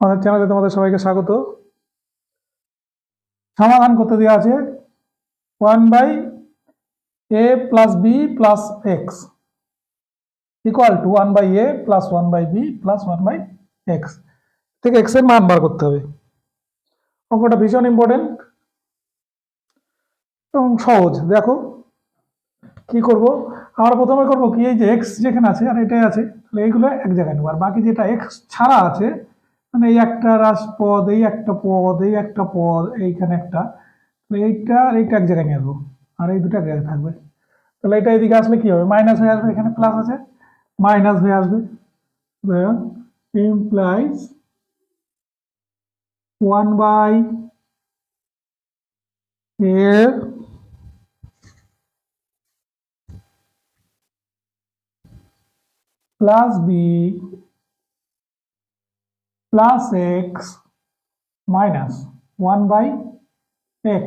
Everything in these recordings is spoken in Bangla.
আমাদের চ্যানেলে তোমাদের সবাইকে স্বাগত। সমাধান করতে দেওয়া আছে one by a plus b plus x equal to one by a plus one by b plus one by x থেকে এক্সের মান বার করতে হবে। অঙ্কটা ভীষণ ইম্পর্টেন্ট এবং সহজ। দেখো কি করব? আমরা প্রথমে করব কি? এই যে এক্স যেখানে আছে আর এটাই আছে, তাহলে এইগুলো এক জায়গায় নেব। আর বাকি যেটা এক্স ছাড়া আছে মানে এই একটা রাস পদ এই একটা পদ, এই একটা পদ, এইখানে একটা। এইটা আর এইটা এক জায়গায় নিয়ে আর এই দুটো এক জায়গায় থাকবে। তাহলে এটা এদিকে আসলে কি হবে? মাইনাস হয়ে আসবে, এখানে প্লাস আছে। মাইনাস হয়ে আসবে। ইমপ্লাইজ ওয়ান বাই এর plus b plus x minus 1 by x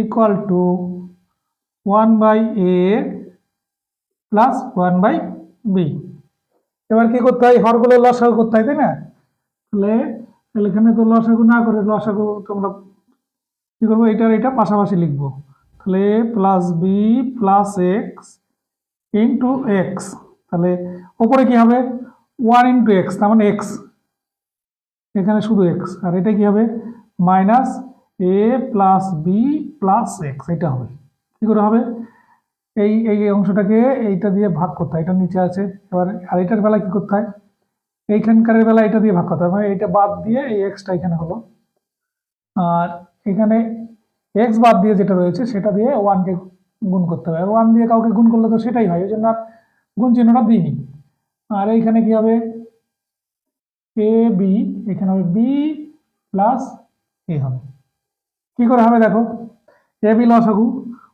equal to 1 by a plus 1 by b এবার কি করতে হয়? হরগুলো লসাগু করতে হয়, তাই না? তাহলে তাহলে এখানে তো লসাগু না করে লসাগু তোমরা কি করব? এটার এটা পাশাপাশি লিখব। তাহলে plus b plus x into x তাহলে, ওপরে কি হবে? ওয়ান ইন্টু এক্স তার মানে এক্স এখানে শুধু এক্স আর এটা কি হবে? Minus a plus b plus x এটা হবে। কি করে হবে? এই এই অংশটাকে এইটা দিয়ে ভাগ করতে হয়। এটা নিচে আছে। এবার আর এটার বেলা কি করতে হয়? এইখানকারের বেলা এটা দিয়ে ভাগ করতে হয়। মানে এইটা বাদ দিয়ে এই এক্সটা এখানে হলো। আর এখানে এক্স বাদ দিয়ে যেটা রয়েছে, সেটা দিয়ে ওয়ানকে গুণ করতে হবে আর ওয়ান দিয়ে কাউকে গুণ করলে তো সেটাই হয়। ওই জন্য আর গুণ চিহ্নটা দিইনি। আর এইখানে কি হবে? এ বি এখানে হবে বি প্লাস এ হবে। কি করে হবে দেখো? এ বি লসাগু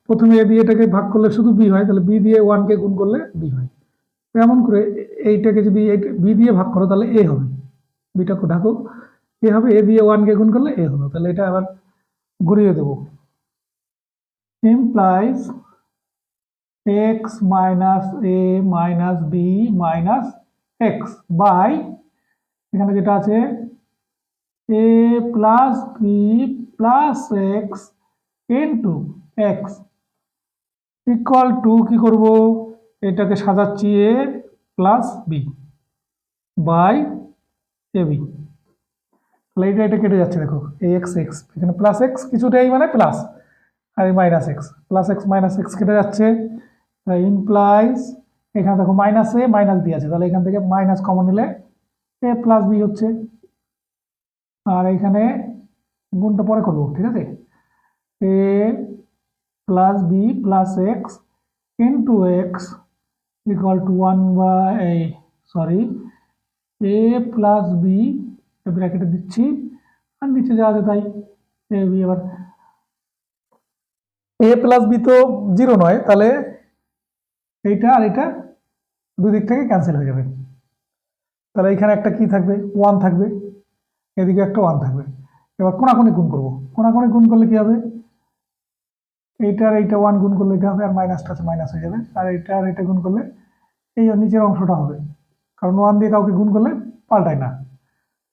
প্রথমে এ দিয়ে এটাকে ভাগ করলে শুধু বি হয়, তাহলে বি দিয়ে ওয়ানকে গুণ করলে বি হয়। এমন করে এইটাকে যদি বি দিয়ে ভাগ করো, তাহলে এ হবে। বিটা ঢাকো। এ হবে এ দিয়ে ওয়ানকে গুণ করলে এ হবে। তাহলে এটা আবার ঘুরিয়ে দেবো। Implies x minus a minus b minus x by এখানে যেটা আছে a plus b plus x into x equal to কী করব? এটাকে সাজাচ্ছি a plus b by a b তাহলে এটা এটা কেটে যাচ্ছে, দেখো এ এক্স এক্স এখানে প্লাস এক্স কিছুটাই মানে প্লাস আর minus x plus x minus x কেটে যাচ্ছে ইমপ্লাইজ এখানে দেখো মাইনাস এ মাইনাস বি আছে। তাহলে এখান থেকে মাইনাস কমন নিলে এ প্লাস বি হচ্ছে, আর এখানে গুণটা পরে করব, ঠিক আছে? A plus b plus x into x equal to one বা সরি এ প্লাস বি ব্র্যাকেটে দিচ্ছি, আর নিচে যা আছে তাই। এ বি এবার। এ প্লাস বি তো জিরো নয়, তাহলে এইটা আর এটা দুই দিক থেকে ক্যান্সেল হয়ে যাবে। তাহলে এখানে একটা কি থাকবে? ওয়ান থাকবে। এদিকে একটা ওয়ান থাকবে। এবার কোনাকুনি গুণ করব। কোনাকুনি গুণ করলে কি হবে? এইটা আর এইটা ওয়ান গুণ করলে এটা হবে? আর মাইনাসটা আছে মাইনাস হয়ে যাবে। আর এইটা আর এটা গুণ করলে এই নিচের অংশটা হবে। কারণ ওয়ান দিয়ে কাউকে গুণ করলে পাল্টায় না।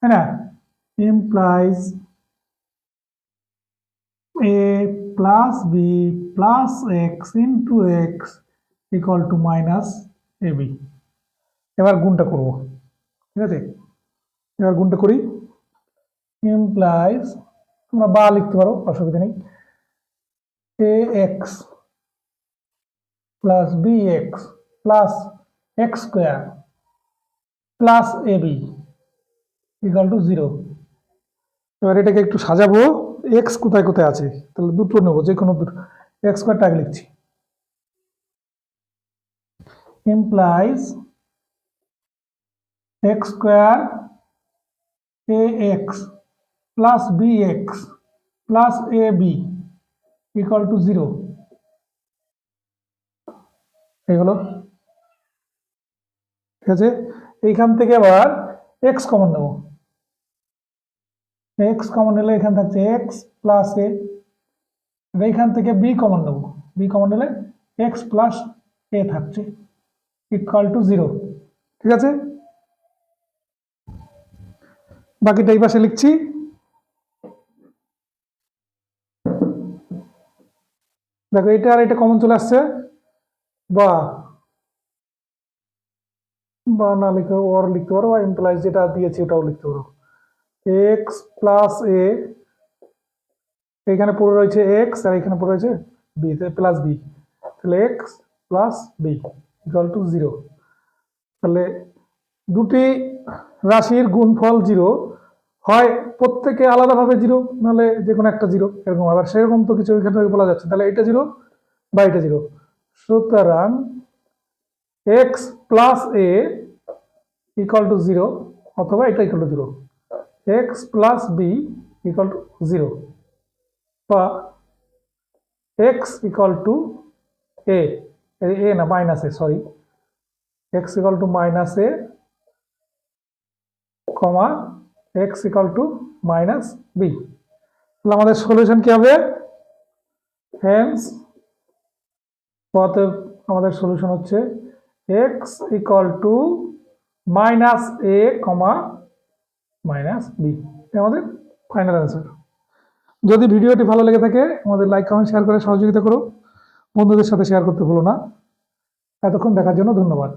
তাই না? Implies a plus b plus x into x equal to minus a b এবার গুণটা করব। ঠিক আছে? এবার গুণটা করি। ইমপ্লাইজ তোমরা বা লিখতে পারো, অসুবিধা নেই। A x plus b x plus x square plus a b equal to zero এবার এটাকে একটু সাজাবো। এক্স কোথায় কোথায় আছে? তাহলে দুটো নেব, যে কোনো দুটো। এক্স স্কোয়ারটা আগে লিখছি। implies x square ax plus bx plus ab equal to 0 এই হলো ঠিক আছে? এইখান থেকে আবার x কমন নেব। x কমন নিলে এখান থাকছে x প্লাস এ। এইখান থেকে b কমন নেব। b কমন নিলে x প্লাস এ থাকছে। Equal to zero. ঠিক আছে? বাকিটা এই পাশে লিখছি। দেখো, এটা আর এটা কমন চলে আসছে। বা বা না লিখে ওর লিখতে পারো, বা ইমপ্লাইজ যেটা দিয়েছি ওটাও লিখতে পারো। এক্স প্লাস এ এখানে পড়ে রয়েছে এক্স আর এখানে পড়ে রয়েছে বি প্লাস বি তাহলে x plus b equal to zero তাহলে দুটি রাশির গুণফল জিরো হয় প্রত্যেকে আলাদাভাবে জিরো, নাহলে যে কোনো একটা জিরো, এরকম। আবার সেরকম তো কিছু থেকে বলা যাচ্ছে তাহলে এটা জিরো বা এটা জিরো। সুতরাং x plus a equal to zero অথবা এটা equal to zero x plus b equal to zero বা x equal to a a না minus a sorry x equal to minus a comma x equal to minus b তাহলে আমাদের সলিউশন কি হবে? হেন্স অতএব আমাদের সলিউশন হচ্ছে x equal to minus a comma minus b আমাদের ফাইনাল অ্যান্সার যদি ভিডিওটি ভালো লেগে থাকে, আমাদের লাইক কমেন্ট শেয়ার করে সহযোগিতা করো। বন্ধুদের সাথে শেয়ার করতে ভুলো না। এতক্ষণ দেখার জন্য ধন্যবাদ।